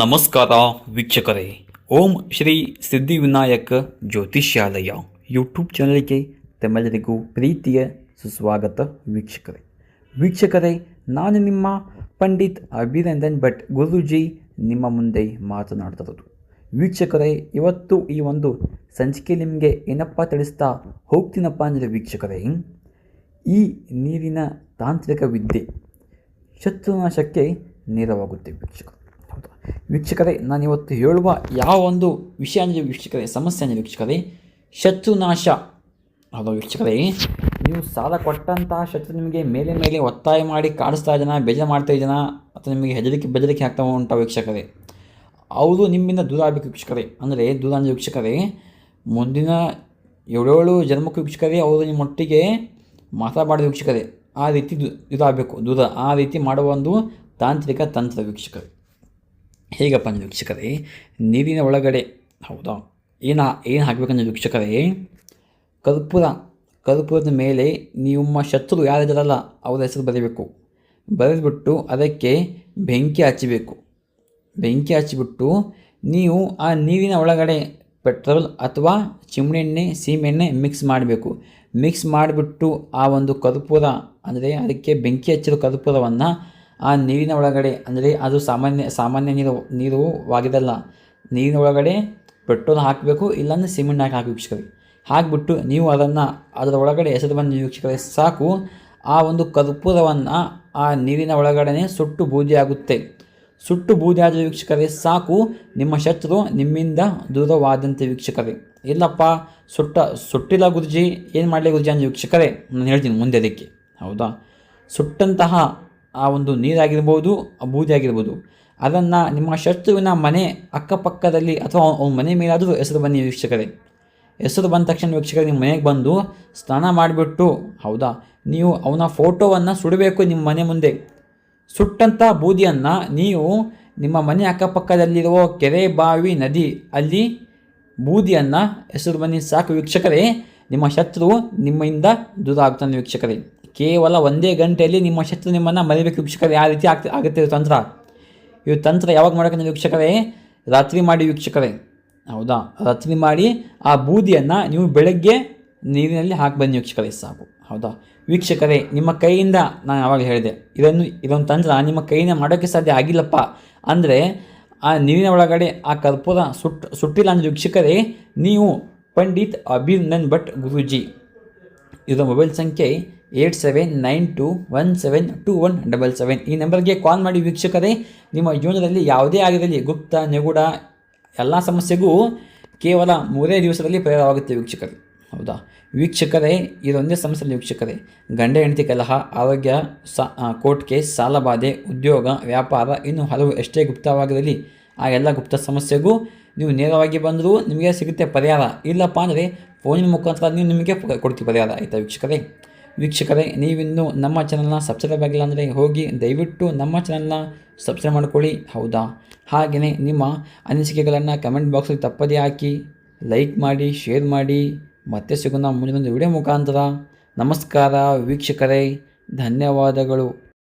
ನಮಸ್ಕಾರ ವೀಕ್ಷಕರೇ. ಓಂ ಶ್ರೀ ಸಿದ್ಧಿವಿನಾಯಕ ಜ್ಯೋತಿಷ್ಯಾಲಯ ಯೂಟ್ಯೂಬ್ ಚಾನಲ್ಗೆ ತಮ್ಮೆಲ್ಲರಿಗೂ ಪ್ರೀತಿಯ ಸುಸ್ವಾಗತ ವೀಕ್ಷಕರೇ. ವೀಕ್ಷಕರೇ, ನಾನು ನಿಮ್ಮ ಪಂಡಿತ್ ಅಭಿನಂದನ್ ಭಟ್ ಗುರುಜಿ ನಿಮ್ಮ ಮುಂದೆ ಮಾತನಾಡ್ತಿರೋದು. ವೀಕ್ಷಕರೇ, ಇವತ್ತು ಈ ಒಂದು ಸಂಚಿಕೆ ನಿಮಗೆ ಏನಪ್ಪ ತಿಳಿಸ್ತಾ ಹೋಗ್ತೀನಪ್ಪ ಅಂದರೆ ವೀಕ್ಷಕರೇ, ಈ ನೀರಿನ ತಾಂತ್ರಿಕ ವಿದ್ಯೆ ಶತ್ರುನಾಶಕ್ಕೆ ನೆರವಾಗುತ್ತೆ ವೀಕ್ಷಕರು. ವೀಕ್ಷಕರೇ, ನಾನು ಇವತ್ತು ಹೇಳುವ ಯಾವ ಒಂದು ವಿಷಯ ಅಂದರೆ ವೀಕ್ಷಕರೇ, ಸಮಸ್ಯೆ ಅಂದರೆ ವೀಕ್ಷಕರೇ, ಶತ್ರುನಾಶ. ಅದು ವೀಕ್ಷಕರೇ, ನೀವು ಸಾಲ ಕೊಟ್ಟಂತಹ ಶತ್ರು ನಿಮಗೆ ಮೇಲೆ ಮೇಲೆ ಒತ್ತಾಯ ಮಾಡಿ ಕಾಡಿಸ್ತಾ ಇದ್ದಾನ, ಬೇಜಾರು ಮಾಡ್ತಾ ಇದ್ದಾನ, ಅಥವಾ ನಿಮಗೆ ಹೆದರಿಕೆ, ಬೆದರಿಕೆ ಆಗ್ತಾ ಉಂಟ ವೀಕ್ಷಕರೇ? ಅವರು ನಿಮ್ಮಿಂದ ದೂರ ಆಗಬೇಕು ವೀಕ್ಷಕರೇ. ಅಂದರೆ ದೂರ ಅಂದರೆ ವೀಕ್ಷಕರೇ, ಮುಂದಿನ ಏಳೇಳು ಜನ್ಮಕ್ಕೆ ವೀಕ್ಷಕರೇ ಅವರು ನಿಮ್ಮೊಟ್ಟಿಗೆ ಮಾತಾಡಬಾರ್ದು ವೀಕ್ಷಕರೇ. ಆ ರೀತಿ ಇದಾಗಬೇಕು ದೂರ. ಆ ರೀತಿ ಮಾಡುವ ಒಂದು ತಾಂತ್ರಿಕ ತಂತ್ರ ವೀಕ್ಷಕರೇ. ಹೇಗಪ್ಪ ಅಂದರೆ ವೀಕ್ಷಕರೇ, ನೀರಿನ ಒಳಗಡೆ, ಹೌದಾ? ಏನ, ಏನು ಹಾಕಬೇಕಂದ್ರೆ ವೀಕ್ಷಕರೇ, ಕರ್ಪೂರ, ಕರ್ಪೂರದ ಮೇಲೆ ನಿಮ್ಮ ಶತ್ರು ಯಾರಿದ್ದಾರಲ್ಲ, ಅವರ ಹೆಸರು ಬರೀಬೇಕು. ಬರೆದ್ಬಿಟ್ಟು ಅದಕ್ಕೆ ಬೆಂಕಿ ಹಚ್ಚಬೇಕು. ಬೆಂಕಿ ಹಚ್ಚಿಬಿಟ್ಟು ನೀವು ಆ ನೀರಿನ ಒಳಗಡೆ ಪೆಟ್ರೋಲ್ ಅಥವಾ ಚಿಮಣೆಣ್ಣೆ ಸೀಮೆಣ್ಣೆ ಮಿಕ್ಸ್ ಮಾಡಬೇಕು. ಮಿಕ್ಸ್ ಮಾಡಿಬಿಟ್ಟು ಆ ಒಂದು ಕರ್ಪೂರ, ಅಂದರೆ ಅದಕ್ಕೆ ಬೆಂಕಿ ಹಚ್ಚಿರೋ ಕರ್ಪೂರವನ್ನು ಆ ನೀರಿನ ಒಳಗಡೆ ಅಂದರೆ ಅದು ಸಾಮಾನ್ಯ ಸಾಮಾನ್ಯ ನೀರು ನೀರು ವಾಗಿದಲ್ಲ ನೀರಿನ ಒಳಗಡೆ ಪೆಟ್ರೋಲ್ ಹಾಕಬೇಕು, ಇಲ್ಲಾಂದರೆ ಸಿಮೆಂಟ್ ಹಾಕಿ ಹಾಕಿ ವೀಕ್ಷಕರೇ ಹಾಕಿಬಿಟ್ಟು ನೀವು ಅದನ್ನು ಅದರ ಒಳಗಡೆ ಎಸೆದು ಬಂದು ವೀಕ್ಷಕರೇ ಸಾಕು. ಆ ಒಂದು ಕರ್ಪೂರವನ್ನು ಆ ನೀರಿನ ಒಳಗಡೆ ಸುಟ್ಟು ಬೂದಿ ಆಗುತ್ತೆ. ಸುಟ್ಟು ಬೂದಿ ಆದ ವೀಕ್ಷಕರೇ ಸಾಕು. ನಿಮ್ಮ ಶತ್ರು ನಿಮ್ಮಿಂದ ದೂರವಾದಂತೆ ವೀಕ್ಷಕರೇ ಇಲ್ಲಪ್ಪ, ಸುಟ್ಟ, ಸುಟ್ಟಿಲ್ಲ ಗುರುಜಿ. ಏನು ಮಾಡಲಿ ಗುರುಜಿ ಅಂದರೆ ವೀಕ್ಷಕರೇ ನಾನು ಹೇಳ್ತೀನಿ ಮುಂದೆ ಅದಕ್ಕೆ. ಹೌದಾ? ಸುಟ್ಟಂತಹ ಆ ಒಂದು ನೀರಾಗಿರ್ಬೋದು, ಆ ಬೂದಿ ಆಗಿರ್ಬೋದು ಅದನ್ನು ನಿಮ್ಮ ಶತ್ರುವಿನ ಮನೆ ಅಕ್ಕಪಕ್ಕದಲ್ಲಿ ಅಥವಾ ಅವನ ಮನೆ ಮೇಲಾದರೂ ಹೆಸರು ಬನ್ನಿ ವೀಕ್ಷಕರೇ. ಹೆಸರು ಬಂದ ತಕ್ಷಣ ವೀಕ್ಷಕರು, ನಿಮ್ಮ ಮನೆಗೆ ಬಂದು ಸ್ನಾನ ಮಾಡಿಬಿಟ್ಟು, ಹೌದಾ? ನೀವು ಅವನ ಫೋಟೋವನ್ನು ಸುಡಬೇಕು ನಿಮ್ಮ ಮನೆ ಮುಂದೆ. ಸುಟ್ಟಂಥ ಬೂದಿಯನ್ನು ನೀವು ನಿಮ್ಮ ಮನೆ ಅಕ್ಕಪಕ್ಕದಲ್ಲಿರುವ ಕೆರೆ ಬಾವಿ ನದಿ ಅಲ್ಲಿ ಬೂದಿಯನ್ನು ಹೆಸರು ಬನ್ನಿ. ಸಾಕು ವೀಕ್ಷಕರೇ, ನಿಮ್ಮ ಶತ್ರು ನಿಮ್ಮಿಂದ ದೂರ ಆಗ್ತಾನೆ ವೀಕ್ಷಕರೇ. ಕೇವಲ ಒಂದೇ ಗಂಟೆಯಲ್ಲಿ ನಿಮ್ಮ ಶತ್ರು ನಿಮ್ಮನ್ನು ಮರಿಬೇಕು. ವೀಕ್ಷಕರೇ, ಆ ರೀತಿ ಆಗ್ತಾ ಆಗುತ್ತೆ ತಂತ್ರ. ಇವು ತಂತ್ರ ಯಾವಾಗ ಮಾಡೋಕ್ಕೆ ವೀಕ್ಷಕರೇ, ರಾತ್ರಿ ಮಾಡಿ ವೀಕ್ಷಕರೇ. ಹೌದಾ? ರಾತ್ರಿ ಮಾಡಿ ಆ ಬೂದಿಯನ್ನು ನೀವು ಬೆಳಗ್ಗೆ ನೀರಿನಲ್ಲಿ ಹಾಕಿ ಬನ್ನಿ ವೀಕ್ಷಕರೇ, ಸಾಕು. ಹೌದಾ? ವೀಕ್ಷಕರೇ, ನಿಮ್ಮ ಕೈಯಿಂದ ನಾನು ಯಾವಾಗ ಹೇಳಿದೆ, ಇದನ್ನು ಇದೊಂದು ತಂತ್ರ, ನಿಮ್ಮ ಕೈಯಿಂದ ಮಾಡೋಕ್ಕೆ ಸಾಧ್ಯ ಆಗಿಲ್ಲಪ್ಪ ಅಂದರೆ ಆ ನೀರಿನ ಒಳಗಡೆ ಆ ಕರ್ಪೂರ ಸುಟ್ಟು ಸುಟ್ಟಿಲ್ಲ ಅಂದರೆ ವೀಕ್ಷಕರೇ, ನೀವು ಪಂಡಿತ್ ಅಭಿನಂದನ್ ಭಟ್ ಗುರೂಜಿ. ಇದರ ಮೊಬೈಲ್ ಸಂಖ್ಯೆ eight seven nine two one seven two one double seven ಈ ನಂಬರ್ಗೆ ಕಾಲ್ ಮಾಡಿ ವೀಕ್ಷಕರೇ, ನಿಮ್ಮ ಜೀವನದಲ್ಲಿ ಯಾವುದೇ ಆಗಿರಲಿ ಗುಪ್ತ, ನಿಗೂಢ, ಎಲ್ಲ ಸಮಸ್ಯೆಗೂ ಕೇವಲ ಮೂರೇ ದಿವಸದಲ್ಲಿ ಪರಿಹಾರವಾಗುತ್ತೆ ವೀಕ್ಷಕರು. ಹೌದಾ? ವೀಕ್ಷಕರೇ, ಇದೊಂದೇ ಸಮಸ್ಯೆ ವೀಕ್ಷಕರೇ. ಗಂಡ, ಹೆಂಡತಿ, ಕಲಹ, ಆರೋಗ್ಯ, ಸಾ ಕೋರ್ಟ್ ಕೇಸ್ ಸಾಲಬಾಧೆ ಉದ್ಯೋಗ, ವ್ಯಾಪಾರ, ಇನ್ನು ಹಲವು ಎಷ್ಟೇ ಗುಪ್ತವಾಗಿರಲಿ ಆ ಎಲ್ಲ ಗುಪ್ತ ಸಮಸ್ಯೆಗೂ ನೀವು ನೇರವಾಗಿ ಬಂದರೂ ನಿಮಗೆ ಸಿಗುತ್ತೆ ಪರಿಹಾರ. ಇಲ್ಲಪ್ಪ ಅಂದರೆ ಫೋನಿನ ಮುಖಾಂತರ ನೀವು ನಿಮಗೆ ಕೊಡ್ತೀವಿ ಪರಿಹಾರ. ಆಯಿತಾ ವೀಕ್ಷಕರೇ? ವೀಕ್ಷಕರೇ, ನೀವಿನ್ನೂ ನಮ್ಮ ಚಾನಲ್ನ ಸಬ್ಸ್ಕ್ರೈಬ್ ಆಗಿಲ್ಲ ಅಂದರೆ ಹೋಗಿ ದಯವಿಟ್ಟು ನಮ್ಮ ಚಾನಲ್ನ ಸಬ್ಸ್ಕ್ರೈಬ್ ಮಾಡ್ಕೊಳ್ಳಿ. ಹೌದಾ? ಹಾಗೆಯೇ ನಿಮ್ಮ ಅನಿಸಿಕೆಗಳನ್ನು ಕಮೆಂಟ್ ಬಾಕ್ಸಲ್ಲಿ ತಪ್ಪದೇ ಹಾಕಿ ಲೈಕ್ ಮಾಡಿ ಶೇರ್ ಮಾಡಿ. ಮತ್ತೆ ಸಿಗೋಣ ಮುಂದಿನ ವಿಡಿಯೋ ಮುಖಾಂತರ. ನಮಸ್ಕಾರ ವೀಕ್ಷಕರೇ, ಧನ್ಯವಾದಗಳು.